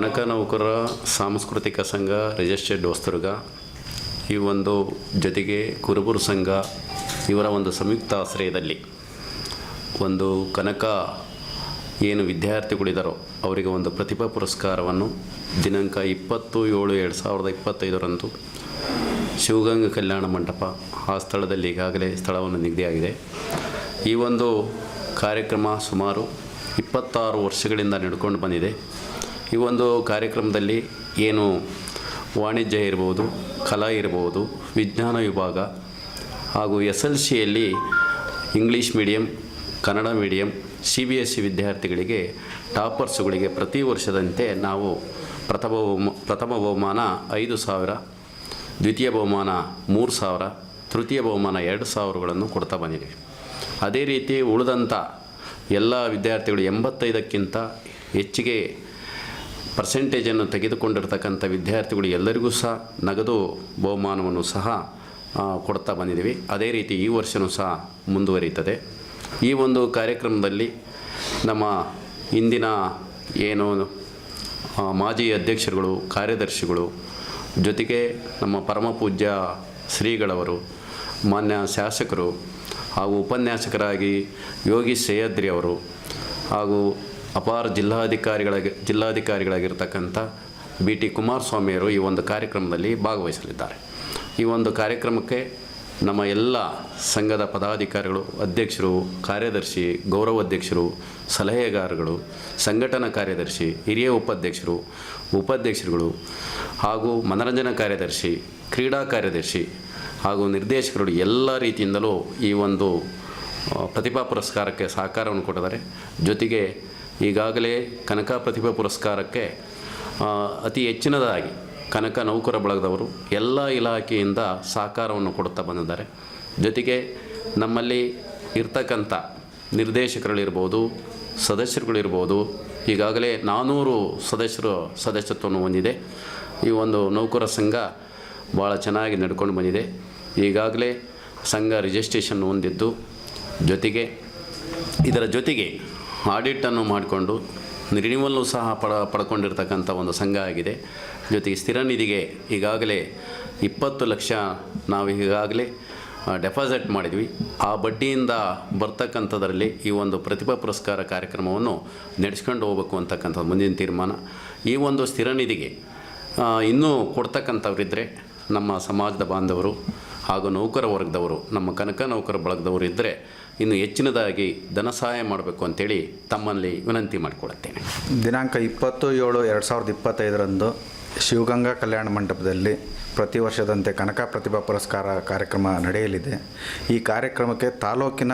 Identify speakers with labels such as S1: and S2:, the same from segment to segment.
S1: ಕನಕ ನೌಕರ ಸಾಂಸ್ಕೃತಿಕ ಸಂಘ, ರಿಜಿಸ್ಟರ್ಡ್ ಹೊಸದುರ್ಗ ಈ ಒಂದು ಜೊತೆಗೆ ಕುರುಬುರು ಸಂಘ, ಇವರ ಒಂದು ಸಂಯುಕ್ತ ಆಶ್ರಯದಲ್ಲಿ ಒಂದು ಕನಕ ಏನು ವಿದ್ಯಾರ್ಥಿಗಳಿದ್ದಾರೋ ಅವರಿಗೆ ಒಂದು ಪ್ರತಿಭಾ ಪುರಸ್ಕಾರವನ್ನು ದಿನಾಂಕ ಇಪ್ಪತ್ತು ಏಳು ಎರಡು ಸಾವಿರದ ಇಪ್ಪತ್ತೈದರಂದು ಶಿವಗಂಗ ಕಲ್ಯಾಣ ಮಂಟಪ ಆ ಸ್ಥಳದಲ್ಲಿ ಈಗಾಗಲೇ ಸ್ಥಳವನ್ನು ನಿಗದಿಯಾಗಿದೆ. ಈ ಒಂದು ಕಾರ್ಯಕ್ರಮ ಸುಮಾರು ಇಪ್ಪತ್ತಾರು ವರ್ಷಗಳಿಂದ ನಡ್ಕೊಂಡು ಬಂದಿದೆ. ಈ ಒಂದು ಕಾರ್ಯಕ್ರಮದಲ್ಲಿ ಏನು ವಾಣಿಜ್ಯ ಇರ್ಬೋದು, ಕಲಾ ಇರ್ಬೋದು, ವಿಜ್ಞಾನ ವಿಭಾಗ ಹಾಗೂ ಎಸ್ ಎಲ್ ಸಿಯಲ್ಲಿ English medium, Kannada medium, C B S C ವಿದ್ಯಾರ್ಥಿಗಳಿಗೆ ಟಾಪರ್ಸ್ಗಳಿಗೆ ಪ್ರತಿ ವರ್ಷದಂತೆ ನಾವು ಪ್ರಥಮ ಪ್ರಥಮ ಬಹುಮಾನ ಐದು ಸಾವಿರ, ದ್ವಿತೀಯ ಬಹುಮಾನ ಮೂರು ಸಾವಿರ, ತೃತೀಯ ಬಹುಮಾನ ಎರಡು ಸಾವಿರಗಳನ್ನು ಕೊಡ್ತಾ ಬಂದಿದ್ದೀವಿ ಅದೇ ರೀತಿ ಉಳಿದಂಥ ಎಲ್ಲ ವಿದ್ಯಾರ್ಥಿಗಳು ಎಂಬತ್ತೈದಕ್ಕಿಂತ ಹೆಚ್ಚಿಗೆ ಪರ್ಸೆಂಟೇಜನ್ನು ತೆಗೆದುಕೊಂಡಿರ್ತಕ್ಕಂಥ ವಿದ್ಯಾರ್ಥಿಗಳು ಎಲ್ಲರಿಗೂ ಸಹ ನಗದು ಬಹುಮಾನವನ್ನು ಸಹ ಕೊಡ್ತಾ ಬಂದಿದ್ದೀವಿ. ಅದೇ ರೀತಿ ಈ ವರ್ಷವೂ ಸಹ ಮುಂದುವರಿಯುತ್ತದೆ. ಈ ಒಂದು ಕಾರ್ಯಕ್ರಮದಲ್ಲಿ ನಮ್ಮ ಇಂದಿನ ಏನು ಮಾಜಿ ಅಧ್ಯಕ್ಷರುಗಳು, ಕಾರ್ಯದರ್ಶಿಗಳು, ಜೊತೆಗೆ ನಮ್ಮ ಪರಮ ಪೂಜ್ಯ ಶ್ರೀಗಳವರು, ಮಾನ್ಯ ಶಾಸಕರು ಹಾಗೂ ಉಪನ್ಯಾಸಕರಾಗಿ ಯೋಗಿ ಸಹ್ಯಾದ್ರಿ ಅವರು ಹಾಗೂ ಅಪಾರ ಜಿಲ್ಲಾಧಿಕಾರಿಗಳಾಗಿ ಜಿಲ್ಲಾಧಿಕಾರಿಗಳಾಗಿರ್ತಕ್ಕಂಥ ಬಿ ಟಿ ಕುಮಾರಸ್ವಾಮಿಯವರು ಈ ಒಂದು ಕಾರ್ಯಕ್ರಮದಲ್ಲಿ ಭಾಗವಹಿಸಲಿದ್ದಾರೆ. ಈ ಒಂದು ಕಾರ್ಯಕ್ರಮಕ್ಕೆ ನಮ್ಮ ಎಲ್ಲ ಸಂಘದ ಪದಾಧಿಕಾರಿಗಳು, ಅಧ್ಯಕ್ಷರು, ಕಾರ್ಯದರ್ಶಿ, ಗೌರವ ಅಧ್ಯಕ್ಷರು ಸಲಹೆಗಾರಗಳು ಸಂಘಟನಾ ಕಾರ್ಯದರ್ಶಿ, ಹಿರಿಯ ಉಪಾಧ್ಯಕ್ಷರು, ಉಪಾಧ್ಯಕ್ಷರುಗಳು ಹಾಗೂ ಮನರಂಜನಾ ಕಾರ್ಯದರ್ಶಿ, ಕ್ರೀಡಾ ಕಾರ್ಯದರ್ಶಿ ಹಾಗೂ ನಿರ್ದೇಶಕರು ಎಲ್ಲ ರೀತಿಯಿಂದಲೂ ಈ ಒಂದು ಪ್ರತಿಭಾ ಪುರಸ್ಕಾರಕ್ಕೆ ಸಹಕಾರವನ್ನು ಕೊಟ್ಟಿದ್ದಾರೆ. ಜೊತೆಗೆ ಈಗಾಗಲೇ ಕನಕ ಪ್ರತಿಭಾ ಪುರಸ್ಕಾರಕ್ಕೆ ಅತಿ ಹೆಚ್ಚಿನದಾಗಿ ಕನಕ ನೌಕರ ಬಳಗದವರು ಎಲ್ಲ ಇಲಾಖೆಯಿಂದ ಸಹಕಾರವನ್ನು ಕೊಡುತ್ತಾ ಬಂದಿದ್ದಾರೆ. ಜೊತೆಗೆ ನಮ್ಮಲ್ಲಿ ಇರ್ತಕ್ಕಂಥ ನಿರ್ದೇಶಕರುಗಳಿರ್ಬೋದು, ಸದಸ್ಯರುಗಳಿರ್ಬೋದು, ಈಗಾಗಲೇ ನಾನ್ನೂರು ಸದಸ್ಯರು ಸದಸ್ಯತ್ವವನ್ನು ಹೊಂದಿದೆ. ಈ ಒಂದು ನೌಕರ ಸಂಘ ಭಾಳ ಚೆನ್ನಾಗಿ ನಡ್ಕೊಂಡು ಬಂದಿದೆ. ಈಗಾಗಲೇ ಸಂಘ ರಿಜಿಸ್ಟ್ರೇಷನ್ ಹೊಂದಿದ್ದು. ಜೊತೆಗೆ ಇದರ ಜೊತೆಗೆ ಆಡಿಟನ್ನು ಮಾಡಿಕೊಂಡು ರಿನಿವಲ್ಲು ಸಹ ಪಡ ಪಡ್ಕೊಂಡಿರ್ತಕ್ಕಂಥ ಒಂದು ಸಂಘ ಆಗಿದೆ. ಜೊತೆಗೆ ಸ್ಥಿರ ನಿಧಿಗೆ ಈಗಾಗಲೇ ಇಪ್ಪತ್ತು ಲಕ್ಷ ನಾವು ಈಗಾಗಲೇ ಡೆಪಾಸಿಟ್ ಮಾಡಿದ್ವಿ. ಆ ಬಡ್ಡಿಯಿಂದ ಬರ್ತಕ್ಕಂಥದ್ರಲ್ಲಿ ಈ ಒಂದು ಪ್ರತಿಭಾ ಪುರಸ್ಕಾರ ಕಾರ್ಯಕ್ರಮವನ್ನು ನಡೆಸ್ಕೊಂಡು ಹೋಗ್ಬೇಕು ಅಂತಕ್ಕಂಥದ್ದು ಮುಂದಿನ ತೀರ್ಮಾನ. ಈ ಒಂದು ಸ್ಥಿರ ನಿಧಿಗೆ ಇನ್ನೂ ಕೊಡ್ತಕ್ಕಂಥವ್ರಿದ್ದರೆ ನಮ್ಮ ಸಮಾಜದ ಬಾಂಧವರು ಹಾಗೂ ನೌಕರ ವರ್ಗದವರು ನಮ್ಮ ಕನಕ ನೌಕರ ಬಳಗದವರು ಇದ್ದರೆ ಇನ್ನು ಹೆಚ್ಚಿನದಾಗಿ ಧನ ಸಹಾಯ ಮಾಡಬೇಕು ಅಂತೇಳಿ ತಮ್ಮಲ್ಲಿ ವಿನಂತಿ ಮಾಡಿಕೊಳ್ಳುತ್ತೇನೆ.
S2: ದಿನಾಂಕ ಇಪ್ಪತ್ತು ಏಳು ಎರಡು ಸಾವಿರದ ಇಪ್ಪತ್ತೈದರಂದು ಶಿವಗಂಗಾ ಕಲ್ಯಾಣ ಮಂಟಪದಲ್ಲಿ ಪ್ರತಿ ವರ್ಷದಂತೆ ಕನಕ ಪ್ರತಿಭಾ ಪುರಸ್ಕಾರ ಕಾರ್ಯಕ್ರಮ ನಡೆಯಲಿದೆ. ಈ ಕಾರ್ಯಕ್ರಮಕ್ಕೆ ತಾಲೂಕಿನ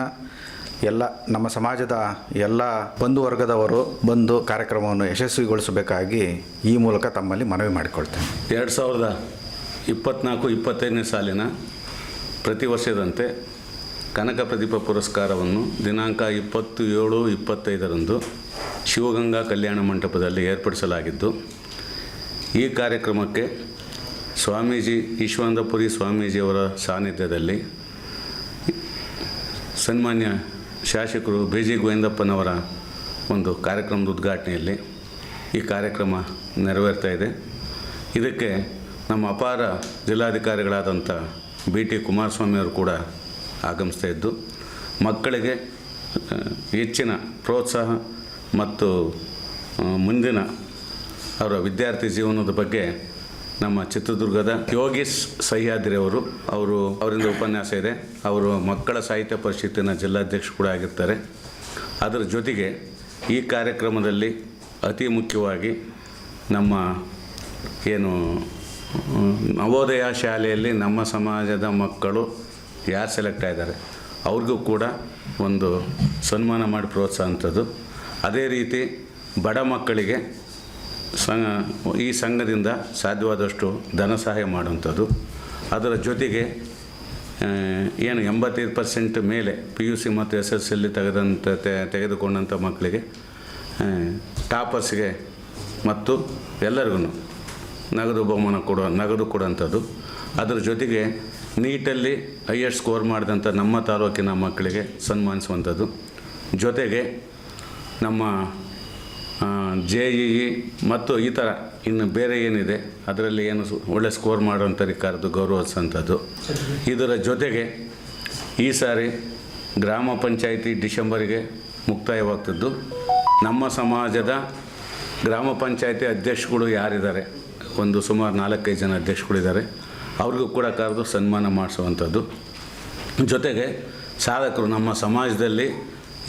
S2: ಎಲ್ಲ ನಮ್ಮ ಸಮಾಜದ ಎಲ್ಲ ಬಂಧು ವರ್ಗದವರು ಬಂದು ಕಾರ್ಯಕ್ರಮವನ್ನು ಯಶಸ್ವಿಗೊಳಿಸಬೇಕಾಗಿ ಈ ಮೂಲಕ ತಮ್ಮಲ್ಲಿ ಮನವಿ ಮಾಡಿಕೊಳ್ತೇನೆ.
S3: ಎರಡು ಸಾವಿರದ ಇಪ್ಪತ್ತ್ನಾಲ್ಕು ಇಪ್ಪತ್ತೈದನೇ ಸಾಲಿನ ಪ್ರತಿ ವರ್ಷದಂತೆ ಕನಕ ಪ್ರದೀಪ ಪುರಸ್ಕಾರವನ್ನು ದಿನಾಂಕ ಇಪ್ಪತ್ತು ಏಳು ಇಪ್ಪತ್ತೈದರಂದು ಶಿವಗಂಗಾ ಕಲ್ಯಾಣ ಮಂಟಪದಲ್ಲಿ ಏರ್ಪಡಿಸಲಾಗಿದ್ದು, ಈ ಕಾರ್ಯಕ್ರಮಕ್ಕೆ ಸ್ವಾಮೀಜಿ ಈಶ್ವರಂದಪುರಿ ಸ್ವಾಮೀಜಿಯವರ ಸಾನ್ನಿಧ್ಯದಲ್ಲಿ ಸನ್ಮಾನ್ಯ ಶಾಸಕರು ಬಿ ಜಿ ಗೋವಿಂದಪ್ಪನವರ ಒಂದು ಕಾರ್ಯಕ್ರಮದ ಉದ್ಘಾಟನೆಯಲ್ಲಿ ಈ ಕಾರ್ಯಕ್ರಮ ನೆರವೇರ್ತಾ ಇದೆ. ಇದಕ್ಕೆ ನಮ್ಮ ಅಪಾರ ಜಿಲ್ಲಾಧಿಕಾರಿಗಳಾದಂಥ ಬಿ ಟಿ ಕುಮಾರಸ್ವಾಮಿಯವರು ಕೂಡ ಆಗಮಿಸ್ತಾ ಇದ್ದು, ಮಕ್ಕಳಿಗೆ ಹೆಚ್ಚಿನ ಪ್ರೋತ್ಸಾಹ ಮತ್ತು ಮುಂದಿನ ಅವರ ವಿದ್ಯಾರ್ಥಿ ಜೀವನದ ಬಗ್ಗೆ ನಮ್ಮ ಚಿತ್ರದುರ್ಗದ ಯೋಗೀಶ್ ಸಹ್ಯಾದ್ರಿ ಅವರು ಅವರು ಅವರಿಂದ ಉಪನ್ಯಾಸ ಇದೆ. ಅವರು ಮಕ್ಕಳ ಸಾಹಿತ್ಯ ಪರಿಷತ್ತಿನ ಜಿಲ್ಲಾಧ್ಯಕ್ಷ ಕೂಡ ಆಗಿರ್ತಾರೆ. ಅದರ ಜೊತೆಗೆ ಈ ಕಾರ್ಯಕ್ರಮದಲ್ಲಿ ಅತಿ ಮುಖ್ಯವಾಗಿ ನಮ್ಮ ಏನು ನವೋದಯ ಶಾಲೆಯಲ್ಲಿ ನಮ್ಮ ಸಮಾಜದ ಮಕ್ಕಳು ಯಾರು ಸೆಲೆಕ್ಟ್ ಆಗಿದ್ದಾರೆ? ಅವ್ರಿಗೂ ಕೂಡ ಒಂದು ಸನ್ಮಾನ ಮಾಡಿ ಪ್ರೋತ್ಸಾಹ ಅಂಥದ್ದು ಅದೇ ರೀತಿ ಬಡ ಮಕ್ಕಳಿಗೆ ಸಂಘ, ಈ ಸಂಘದಿಂದ ಸಾಧ್ಯವಾದಷ್ಟು ಧನ ಸಹಾಯ ಮಾಡುವಂಥದ್ದು. ಅದರ ಜೊತೆಗೆ ಏನು ಎಂಬತ್ತೈದು ಪರ್ಸೆಂಟ್ ಮೇಲೆ ಪಿ ಯು ಸಿ ಮತ್ತು ಎಸ್ ಎಸ್ ಎಲ್ಲಿ ತೆಗೆದಂಥ ತೆಗೆದುಕೊಂಡಂಥ ಮಕ್ಕಳಿಗೆ ಟಾಪರ್ಸ್ಗೆ ಮತ್ತು ಎಲ್ಲರಿಗೂ ನಗದು ಬಹುಮಾನ ಕೊಡೋ ನಗದು ಕೊಡೋಂಥದ್ದು ಅದರ ಜೊತೆಗೆ ನೀಟಲ್ಲಿ ಹೈಯೆಸ್ಟ್ ಸ್ಕೋರ್ ಮಾಡಿದಂಥ ನಮ್ಮ ತಾಲೂಕಿನ ಮಕ್ಕಳಿಗೆ ಸನ್ಮಾನಿಸುವಂಥದ್ದು. ಜೊತೆಗೆ ನಮ್ಮ ಜೆ ಇ ಮತ್ತು ಈ ಥರ ಇನ್ನು ಬೇರೆ ಏನಿದೆ, ಅದರಲ್ಲಿ ಏನು ಒಳ್ಳೆ ಸ್ಕೋರ್ ಮಾಡುವಂಥ ರೀಕಾರದ್ದು ಗೌರವಿಸೋಂಥದ್ದು ಇದರ ಜೊತೆಗೆ ಈ ಸಾರಿ ಗ್ರಾಮ ಪಂಚಾಯಿತಿ ಡಿಸೆಂಬರಿಗೆ ಮುಕ್ತಾಯವಾಗ್ತದ್ದು. ನಮ್ಮ ಸಮಾಜದ ಗ್ರಾಮ ಪಂಚಾಯಿತಿ ಅಧ್ಯಕ್ಷಗಳು ಯಾರಿದ್ದಾರೆ? ಒಂದು ಸುಮಾರು ನಾಲ್ಕೈದು ಜನ ಅಧ್ಯಕ್ಷಗಳಿದ್ದಾರೆ ಅವ್ರಿಗೂ ಕೂಡ ಕರೆದು ಸನ್ಮಾನ ಮಾಡಿಸುವಂಥದ್ದು. ಜೊತೆಗೆ ಸಾಧಕರು ನಮ್ಮ ಸಮಾಜದಲ್ಲಿ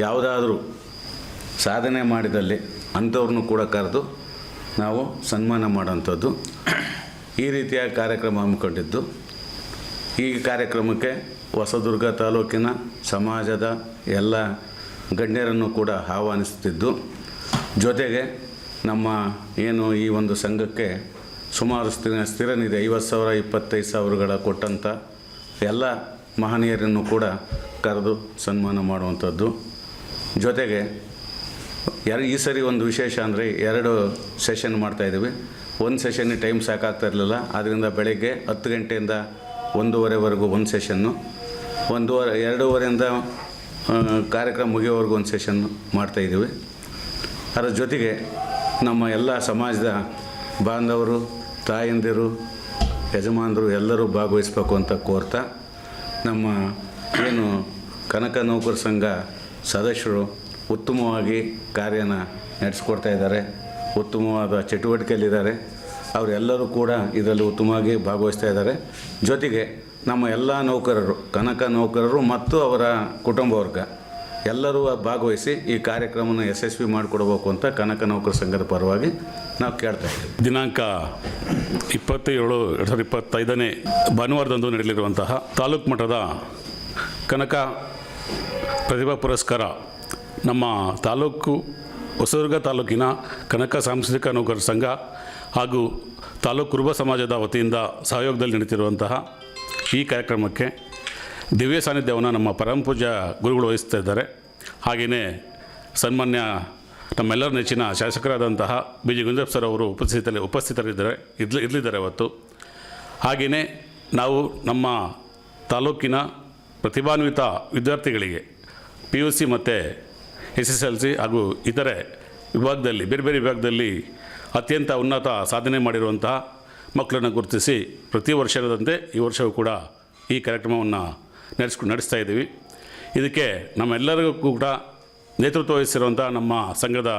S3: ಯಾವುದಾದ್ರೂ ಸಾಧನೆ ಮಾಡಿದಲ್ಲಿ ಅಂಥವ್ರನ್ನೂ ಕೂಡ ಕರೆದು ನಾವು ಸನ್ಮಾನ ಮಾಡೋಂಥದ್ದು ಈ ರೀತಿಯ ಕಾರ್ಯಕ್ರಮ ಹಮ್ಮಿಕೊಂಡಿದ್ದು. ಈ ಕಾರ್ಯಕ್ರಮಕ್ಕೆ ಹೊಸದುರ್ಗ ತಾಲೂಕಿನ ಸಮಾಜದ ಎಲ್ಲ ಗಣ್ಯರನ್ನು ಕೂಡ ಆಹ್ವಾನಿಸುತ್ತಿದ್ದು. ಜೊತೆಗೆ ನಮ್ಮ ಏನು ಈ ಒಂದು ಸಂಘಕ್ಕೆ ಸುಮಾರು ಸ್ಥಿರ ಸ್ಥಿರ ನಿಧಿ ಐವತ್ತು ಸಾವಿರ, ಇಪ್ಪತ್ತೈದು ಸಾವಿರಗಳ ಕೊಟ್ಟಂಥ ಎಲ್ಲ ಮಹನೀಯರನ್ನು ಕೂಡ ಕರೆದು ಸನ್ಮಾನ ಮಾಡುವಂಥದ್ದು. ಜೊತೆಗೆ ಯಾರು, ಈ ಸರಿ ಒಂದು ವಿಶೇಷ ಅಂದರೆ ಎರಡು ಸೆಷನ್ ಮಾಡ್ತಾಯಿದ್ದೀವಿ ಒಂದು ಸೆಷನ್ ಟೈಮ್ ಸಾಕಾಗ್ತಾ ಇರಲಿಲ್ಲ. ಆದ್ದರಿಂದ ಬೆಳಗ್ಗೆ ಹತ್ತು ಗಂಟೆಯಿಂದ ಒಂದೂವರೆವರೆಗೂ ಒಂದು ಸೆಷನ್ನು, ಒಂದೂವರೆ, ಎರಡೂವರೆಯಿಂದ ಕಾರ್ಯಕ್ರಮ ಮುಗಿಯೋವರೆಗೂ ಒಂದು ಸೆಷನ್ ಮಾಡ್ತಾಯಿದ್ದೀವಿ ಅದರ ಜೊತೆಗೆ ನಮ್ಮ ಎಲ್ಲ ಸಮಾಜದ ಬಾಂಧವರು ತಾಯಂದಿರು, ಯಜಮಾನರು ಎಲ್ಲರೂ ಭಾಗವಹಿಸ್ಬೇಕು ಅಂತ ಕೋರ್ತಾ ನಮ್ಮ ಏನು ಕನಕ ನೌಕರ ಸಂಘ ಸದಸ್ಯರು ಉತ್ತಮವಾಗಿ ಕಾರ್ಯನ ನಡೆಸ್ಕೊಡ್ತಾ ಇದ್ದಾರೆ, ಉತ್ತಮವಾದ ಚಟುವಟಿಕೆಯಲ್ಲಿದ್ದಾರೆ. ಅವರೆಲ್ಲರೂ ಕೂಡ ಇದರಲ್ಲಿ ಉತ್ತಮವಾಗಿ ಭಾಗವಹಿಸ್ತಾ ಇದ್ದಾರೆ. ಜೊತೆಗೆ ನಮ್ಮ ಎಲ್ಲ ನೌಕರರು, ಕನಕ ನೌಕರರು ಮತ್ತು ಅವರ ಕುಟುಂಬ ವರ್ಗ ಎಲ್ಲರೂ ಭಾಗವಹಿಸಿ ಈ ಕಾರ್ಯಕ್ರಮವನ್ನು ಯಶಸ್ವಿ ಮಾಡಿಕೊಡ್ಬೇಕು ಅಂತ ಕನಕ ನೌಕರ ಸಂಘದ ಪರವಾಗಿ ನಾವು ಕೇಳ್ತಾ ಇದ್ದೀವಿ.
S4: ದಿನಾಂಕ ಇಪ್ಪತ್ತೇಳು, ಎರಡು ಸಾವಿರದ ಇಪ್ಪತ್ತೈದನೇ ಭಾನುವಾರದಂದು ನಡೆಯಲಿರುವಂತಹ ತಾಲೂಕು ಮಟ್ಟದ ಕನಕ ಪ್ರತಿಭಾ ಪುರಸ್ಕಾರ ನಮ್ಮ ತಾಲೂಕು ಹೊಸದುರ್ಗ ತಾಲೂಕಿನ ಕನಕ ಸಾಂಸ್ಕೃತಿಕ ನೌಕರ ಸಂಘ ಹಾಗೂ ತಾಲೂಕು ಕುರುಬ ಸಮಾಜದ ವತಿಯಿಂದ ಸಹಯೋಗದಲ್ಲಿ ನಡೀತಿರುವಂತಹ ಈ ಕಾರ್ಯಕ್ರಮಕ್ಕೆ ದಿವ್ಯ ಸಾನ್ನಿಧ್ಯವನ್ನು ನಮ್ಮ ಪರಮ ಪೂಜ್ಯ ಗುರುಗಳು ವಹಿಸ್ತಾ ಇದ್ದಾರೆ. ಹಾಗೆಯೇ ಸನ್ಮಾನ್ಯ ನಮ್ಮೆಲ್ಲರ ನೆಚ್ಚಿನ ಶಾಸಕರಾದಂತಹ ಬಿ ಜಿ ಗುಂಜಪ್ಪ ಸರ್ ಅವರು ಉಪಸ್ಥಿತಲ್ಲಿ ಉಪಸ್ಥಿತರಿದ್ದಾರೆ. ಇರ್ಲಿ ಇರಲಿದ್ದಾರೆ ಅವತ್ತು. ಹಾಗೆಯೇ ನಾವು ನಮ್ಮ ತಾಲೂಕಿನ ಪ್ರತಿಭಾನ್ವಿತ ವಿದ್ಯಾರ್ಥಿಗಳಿಗೆ ಪಿ ಯು ಸಿ ಮತ್ತು ಎಸ್ ಎಸ್ ಎಲ್ ಸಿ ಹಾಗೂ ಇತರೆ ವಿಭಾಗದಲ್ಲಿ, ಬೇರೆ ಬೇರೆ ವಿಭಾಗದಲ್ಲಿ ಅತ್ಯಂತ ಉನ್ನತ ಸಾಧನೆ ಮಾಡಿರುವಂತಹ ಮಕ್ಕಳನ್ನು ಗುರುತಿಸಿ ಪ್ರತಿ ವರ್ಷದಂತೆ ಈ ವರ್ಷವೂ ಕೂಡ ಈ ಕಾರ್ಯಕ್ರಮವನ್ನು ನಡೆಸ್ಕೊಂಡು ನಡೆಸ್ತಾ ಇದ್ದೀವಿ. ಇದಕ್ಕೆ ನಮ್ಮೆಲ್ಲರಿಗೂ ಕೂಡ ನೇತೃತ್ವ ವಹಿಸಿರುವಂಥ ನಮ್ಮ ಸಂಘದ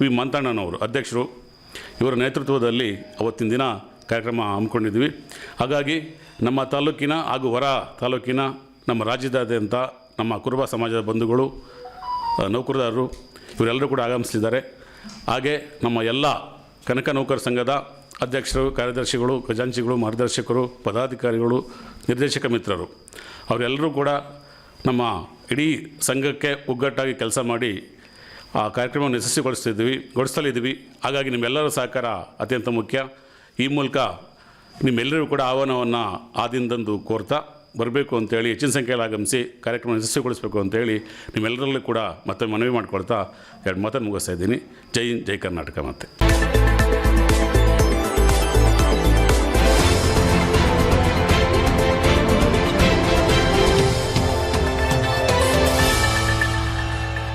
S4: ವಿ ಮಂತಣ್ಣನವರು ಅಧ್ಯಕ್ಷರು. ಇವರ ನೇತೃತ್ವದಲ್ಲಿ ಅವತ್ತಿನ ದಿನ ಕಾರ್ಯಕ್ರಮ ಹಮ್ಮಿಕೊಂಡಿದ್ವಿ ಹಾಗಾಗಿ ನಮ್ಮ ತಾಲೂಕಿನ ಹಾಗೂ ಹೊರ ತಾಲೂಕಿನ ನಮ್ಮ ರಾಜ್ಯದಾದ್ಯಂತ ನಮ್ಮ ಕುರುಬ ಸಮಾಜದ ಬಂಧುಗಳು ನೌಕರದಾರರು ಇವರೆಲ್ಲರೂ ಕೂಡ ಆಗಮಿಸಲಿದ್ದಾರೆ. ಹಾಗೆ ನಮ್ಮ ಎಲ್ಲ ಕನಕ ನೌಕರ ಸಂಘದ ಅಧ್ಯಕ್ಷರು, ಕಾರ್ಯದರ್ಶಿಗಳು, ಖಜಾಂಚಿಗಳು, ಮಾರ್ಗದರ್ಶಕರು, ಪದಾಧಿಕಾರಿಗಳು, ನಿರ್ದೇಶಕ ಮಿತ್ರರು. ಅವರೆಲ್ಲರೂ ಕೂಡ ನಮ್ಮ ಇಡೀ ಸಂಘಕ್ಕೆ ಒಗ್ಗಟ್ಟಾಗಿ ಕೆಲಸ ಮಾಡಿ ಆ ಕಾರ್ಯಕ್ರಮವನ್ನು ಯಶಸ್ವಿಗೊಳಿಸ್ತಿದ್ವಿ ಗೊಳಿಸ್ತಲಿದ್ದೀವಿ ಹಾಗಾಗಿ ನಿಮ್ಮೆಲ್ಲರ ಸಹಕಾರ ಅತ್ಯಂತ ಮುಖ್ಯ. ಈ ಮೂಲಕ ನಿಮ್ಮೆಲ್ಲರೂ ಕೂಡ ಆಹ್ವಾನವನ್ನು ಆ ದಿನದಂದು ಕೋರ್ತಾ ಬರಬೇಕು ಅಂತೇಳಿ, ಹೆಚ್ಚಿನ ಸಂಖ್ಯೆಯಲ್ಲಿ ಆಗಮಿಸಿ ಕಾರ್ಯಕ್ರಮ ಯಶಸ್ವಿಗೊಳಿಸಬೇಕು ಅಂತೇಳಿ ನಿಮ್ಮೆಲ್ಲರಲ್ಲೂ ಕೂಡ ಮತ್ತೆ ಮನವಿ ಮಾಡಿಕೊಳ್ತಾ ಎರಡು ಮಾತನ್ನು ಮುಗಿಸ್ತಾ ಇದ್ದೀನಿ. ಜೈ ಜೈ ಕರ್ನಾಟಕ ಮತ್ತೆ